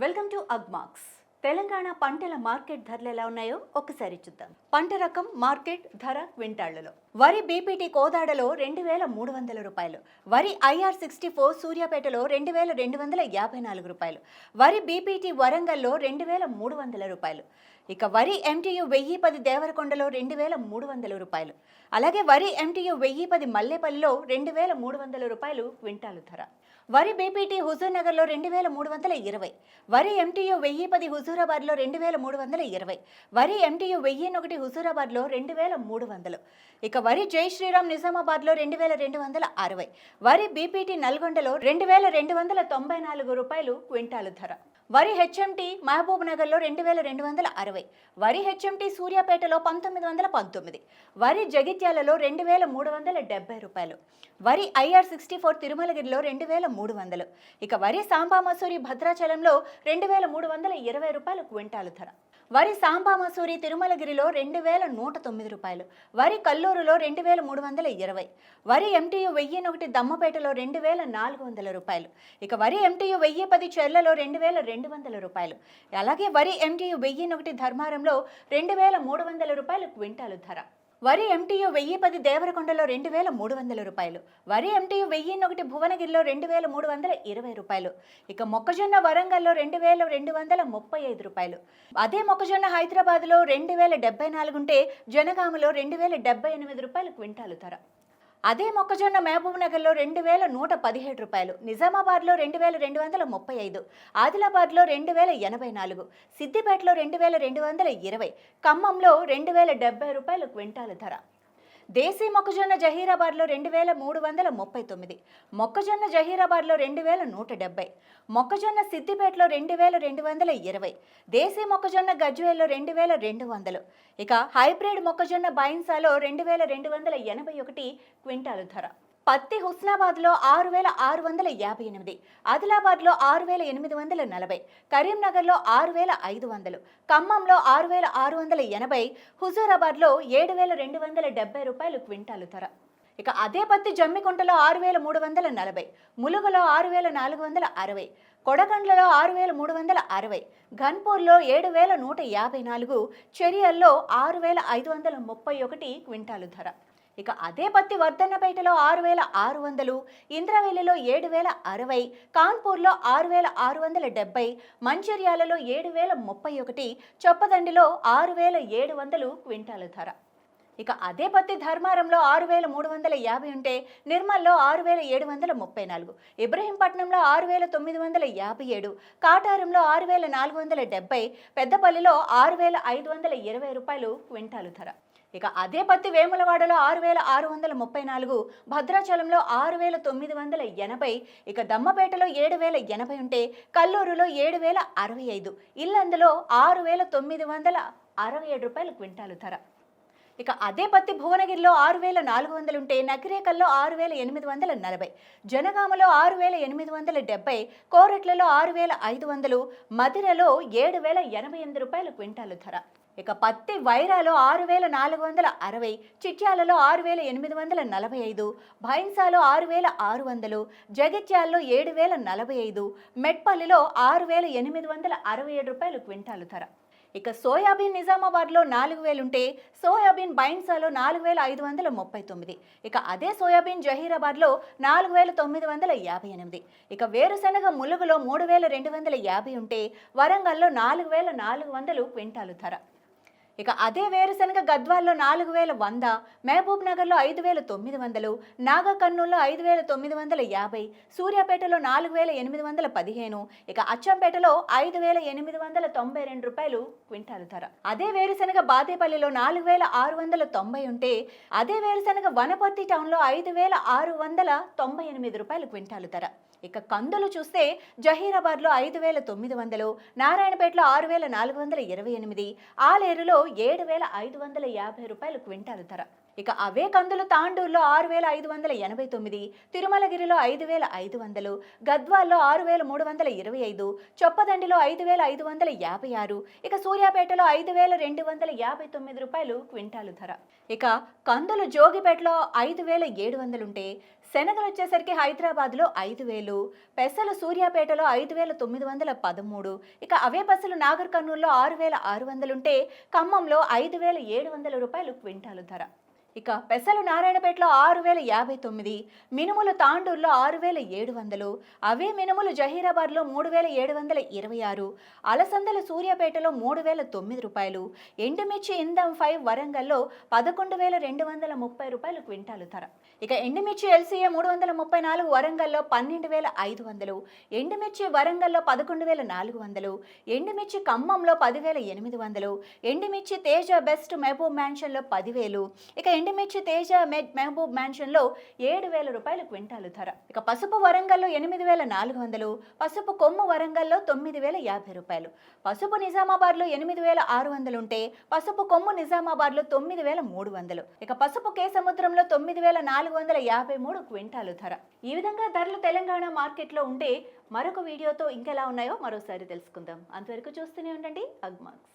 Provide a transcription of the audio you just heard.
Welcome to అగ్మార్క్స్ Telangana పంటల market ధరలు ఎలా ఉన్నాయో ఒకసారి చూద్దాం. పంట రకం మార్కెట్ ధర క్వింటాళ్ళలో వరి బీపీటీ కోదాడలో రెండు వేల మూడు వందల రూపాయలు. వరి ఐఆర్ సిక్స్టీ ఫోర్ సూర్యాపేటలో రెండు వేల రెండు వందల యాభై నాలుగు రూపాయలు. వరి బీపీటీ వరంగల్లో రెండు వేల మూడు వందల రూపాయలు. ఇక వరి ఎంటీయు వెయ్యి పది దేవరకొండలో రెండు వేల మూడు వందల రూపాయలు. అలాగే వరి ఎంటీయు వెయ్యి పది మల్లేపల్లిలో రెండు వేల మూడు వందల రూపాయలు క్వింటాలు ధర. వరి బీపీటీ హుజూర్నగర్లో రెండు వేల మూడు వందల ఇరవై వరి ఎంటీయు వెయ్యి పది హుజూరాబాద్లో రెండు వేల మూడు వందల ఇరవై వరి ఎంటీయు వెయ్యి ఒకటి హుజూరాబాద్లో రెండు వేల మూడు వందలు. ఇక వరి జై శ్రీరామ్ నిజామాబాద్లో రెండు వేల రెండు వందల అరవై వరి బీపీటీ నల్గొండలో రెండు వేల రెండు వందల తొంభై నాలుగు రూపాయలు క్వింటాలు ధర. వరి హెచ్ఎంటీ మహబూబ్ నగర్లో రెండు వేల రెండు వందల అరవై. వరి హెచ్ఎంటీ సూర్యాపేటలో పంతొమ్మిది వందల పంతొమ్మిది. వరి జగిత్యాలలో రెండు వేల మూడు వందల డెబ్బై రూపాయలు. వరి ఐఆర్ సిక్స్టీ ఫోర్ తిరుమలగిరిలో రెండు వేల మూడు వందలు. ఇక వరి సాంబా మసూరి భద్రాచలంలో రెండు వేల మూడు వందల ఇరవై రూపాయలు క్వింటాలు ధర. వరి సాంబా మసూరి తిరుమలగిరిలో రెండు వేల నూట తొమ్మిది రూపాయలు వరి కల్లూరులో రెండు వేల మూడు వందల ఇరవై వరి ఎంటీయు వెయ్యి ఒకటి దమ్మపేటలో రెండు వేల నాలుగు వందల రూపాయలు ఇక వరి ఎంటీయు వెయ్యి పది చెర్లలో రెండు వేల రెండు వందల రూపాయలు అలాగే వరి ఎంటీయు వెయ్యి ఒకటి ధర్మారంలో రెండు వేల మూడు వందల రూపాయలు క్వింటాలు ధర. వరి ఎంటీయు వెయ్యి పది దేవరకొండలో రెండు వేల మూడు వందల రూపాయలు. వరి ఎంటీయు వెయ్యి ఒకటి భువనగిరిలో రెండు వేల మూడు వందల ఇరవై రూపాయలు. ఇక మొక్కజొన్న వరంగల్లో రెండు వేల రెండు వందల ముప్పై ఐదు రూపాయలు. అదే మొక్కజొన్న హైదరాబాద్లో రెండు వేల డెబ్బై నాలుగు ఉంటే జనగామలో రెండు వేల డెబ్బై ఎనిమిది రూపాయలు క్వింటాలు ధర. అదే మొక్కజొన్న మహబూబ్ నగర్లో రెండు వేల నూట పదిహేడు రూపాయలు నిజామాబాద్లో రెండు వేల రెండు వందల ముప్పై ఐదు ఆదిలాబాద్లో రెండు వేల ఎనభై నాలుగు సిద్దిపేటలో రెండు వేల రెండు వందల ఇరవై ఖమ్మంలో రెండు వేల డెబ్బై రూపాయలు క్వింటాల ధర. దేశీ మొక్కజొన్న జహీరాబాద్లో రెండు వేల మూడు వందల ముప్పై తొమ్మిది మొక్కజొన్న జహీరాబాద్లో రెండు వేల నూట డెబ్బై మొక్కజొన్న సిద్దిపేటలో రెండు వేల రెండు వందల ఇరవై దేశీ మొక్కజొన్న గజ్వేల్లో రెండు వేల రెండు వందలు ఇక హైబ్రిడ్ మొక్కజొన్న బైన్సాలో రెండు వేల రెండు వందల ఎనభై ఒకటి క్వింటాలు ధర. పత్తి హుస్నాబాద్లో ఆరు వేల ఆరు వందల యాభై ఎనిమిది ఆదిలాబాద్లో ఆరు వేల ఎనిమిది వందల నలభై కరీంనగర్లో ఆరు వేల ఐదు వందలు ఖమ్మంలో ఆరు వేల ఆరు వందల ఎనభై హుజూరాబాద్లో ఏడు వేల రెండు వందల డెబ్బై రూపాయలు క్వింటాలు ధర. ఇక అదే పత్తి జమ్మికుంటలో ఆరు వేల మూడు వందల నలభై ములుగులో ఆరు వేల నాలుగు వందల అరవై కొడగండ్లలో ఆరు వేల మూడు వందల అరవై ఘన్పూర్లో ఏడు వేల నూట యాభై నాలుగు చెరియల్లో ఆరు వేల ఐదు వందల ముప్పై ఒకటి క్వింటాలు ధర. ఇక అదే పత్తి వర్ధన్నపేటలో ఆరు వేల ఆరు వందలు ఇంద్రవెల్లిలో ఏడు వేల అరవై కాన్పూర్లో ఆరు వేల ఆరు వందల డెబ్బై మంచిర్యాలలో ఏడు వేల ముప్పై ఒకటి చొప్పదండిలో ఆరు వేల ఏడు వందలు క్వింటాల ధర. ఇక అదే పత్తి ధర్మారంలో ఆరు వేల మూడు వందల యాభై ఉంటే నిర్మల్లో ఆరు వేల ఏడు వందల ముప్పై నాలుగు ఇబ్రహీంపట్నంలో ఆరు వేల తొమ్మిది వందల యాభై ఏడు కాటారంలో ఆరు వేల నాలుగు వందల డెబ్బై పెద్దపల్లిలో ఆరు వేల ఐదు వందల ఇరవై రూపాయలు క్వింటాలు ధర. ఇక అదే పత్తి వేములవాడలో ఆరు వేల ఆరు వందల ముప్పై నాలుగు భద్రాచలంలో ఆరు వేల తొమ్మిది వందల ఎనభై ఇక దమ్మపేటలో ఏడు వేల ఎనభై ఉంటే కల్లూరులో ఏడు వేల అరవై ఐదు ఇల్లందులో ఆరు వేల తొమ్మిది వందల అరవై ఏడు రూపాయలు క్వింటాలు ధర. ఇక అదే పత్తి భువనగిరిలో ఆరు వేల నాలుగు వందలు ఉంటే నకిరేకల్లో ఆరు వేల ఎనిమిది వందల నలభై జనగామలో ఆరు వేల ఎనిమిది వందల డెబ్బై కోరట్లలో ఆరు వేల ఐదు వందలు మధిరలో ఏడు వేల ఎనభై ఎనిమిది రూపాయలు క్వింటాలు ధర. ఇక పత్తి వైరాలో ఆరు వేల నాలుగు వందల అరవై చిట్యాలలో ఆరు వేల ఎనిమిది వందల నలభై ఐదు భైన్సాలో ఆరు వేల ఆరు వందలు జగిత్యాల్లో ఏడు వేల నలభై ఐదు మెట్పల్లిలో ఆరు వేల ఎనిమిది వందల అరవై ఏడు రూపాయలు క్వింటాలు ధర. ఇక సోయాబీన్ నిజామాబాద్లో నాలుగు వేలుంటే సోయాబీన్ బైన్సాలో నాలుగు వేల ఐదు వందల ముప్పై తొమ్మిది ఇక అదే సోయాబీన్ జహీరాబాద్లో నాలుగు వేల తొమ్మిది వందల యాభై ఎనిమిది ఇక వేరుశనగ ములుగులో మూడు వేల రెండు వందల యాభై ఉంటే వరంగల్లో నాలుగు వేల నాలుగు వందలు క్వింటాలు ధర. ఇక అదే వేరుశనగ గద్వాల్లో నాలుగు వేల వంద మహబూబ్ నగర్లో ఐదు వేల తొమ్మిది వందలు నాగకర్నూల్లో ఐదు వేల తొమ్మిది వందల యాభై సూర్యాపేటలో నాలుగు వేల ఎనిమిది వందల పదిహేను ఇక అచ్చంపేటలో ఐదు వేల ఎనిమిది వందల తొంభై రెండు రూపాయలు క్వింటాలు ధర. అదే వేరుశనగ బాదేపల్లిలో నాలుగు వేల ఆరు వందల తొంభై ఉంటే అదే వేరుశనగ వనపర్తి టౌన్లో ఐదు వేల ఆరు వందల తొంభై ఎనిమిది రూపాయలు క్వింటాలు ధర. ఇక కందులు చూస్తే జహీరాబాద్లో ఐదు వేల తొమ్మిది వందలు నారాయణపేటలో ఆరు వేల నాలుగు వందల ఇరవై ఎనిమిది ఆలేరులో ఏడు వేల ఐదు వందల యాభై రూపాయలు క్వింటాలు ధర. ఇక అవే కందులు తాండూరులో ఆరు వేల ఐదు వందల ఎనభై తొమ్మిది తిరుమలగిరిలో ఐదు వేల ఐదు వందలు గద్వాల్లో ఆరు వేల మూడు వందల ఇరవై ఐదు చొప్పదండిలో ఐదు వేల ఐదు వందల యాభై ఆరు ఇక సూర్యాపేటలో ఐదు వేల రెండు వందల యాభై తొమ్మిది రూపాయలు క్వింటాలు ధర. ఇక కందులు జోగిపేటలో ఐదు వేల ఏడు వందలుంటే శనగలు వచ్చేసరికి హైదరాబాద్లో ఐదు వేలు పెసలు సూర్యాపేటలో ఐదు వేల తొమ్మిది వందల పదమూడు ఇక అవే పెసలు నాగర్ కర్నూలులో ఆరు వేల ఆరు వందలుంటే ఖమ్మంలో ఐదు వేల ఏడు వందల రూపాయలు క్వింటాలు ధర. ఇక పెసలు నారాయణపేటలో ఆరు వేల యాభై తొమ్మిది మినుములు తాండూరులో ఆరు వేల ఏడు వందలు అవే మినుములు జహీరాబాద్లో మూడు వేల ఏడు వందల ఇరవై ఆరు అలసందలు సూర్యాపేటలో మూడు వేల తొమ్మిది రూపాయలు ఎండుమిర్చి ఇందం ఫైవ్ వరంగల్లో పదకొండు వేల రెండు వందల ముప్పై రూపాయలు క్వింటాలు ధర. ఇక ఎండుమిర్చి ఎల్సీఏ మూడు వందల ముప్పై నాలుగు వరంగల్లో పన్నెండు వేల ఐదు వందలు ఎండుమిర్చి వరంగల్లో పదకొండు వేల నాలుగు వందలు ఎండుమిర్చి ఖమ్మంలో పదివేల ఎనిమిది వందలు ఎండుమిర్చి తేజ బెస్ట్ మహబూబ్ మ్యాన్షన్లో పదివేలు ఇక ఎండుమిర్చి తేజ మె- మహబూబ్ మ్యాన్షన్లో ఏడు వేల రూపాయలు క్వింటాలు ధర. ఇక పసుపు వరంగల్లో ఎనిమిది వేల నాలుగు వందలు పసుపు కొమ్ము వరంగల్లో తొమ్మిది వేల యాభై రూపాయలు. పసుపు నిజామాబాద్లో ఎనిమిది వేల ఆరు వందలు ఉంటే పసుపు కొమ్ము నిజామాబాద్లో తొమ్మిది వేల మూడు వందలు. ఇక పసుపు కే సముద్రంలో తొమ్మిది వేల నాలుగు వందల యాభై మూడు క్వింటాలు ధర. ఈ విధంగా ధరలు తెలంగాణ మార్కెట్లో ఉంటే మరొక వీడియోతో ఇంకెలా ఉన్నాయో మరోసారి తెలుసుకుందాం. అంతవరకు చూస్తూనే ఉండండి. అగ్మాక్స్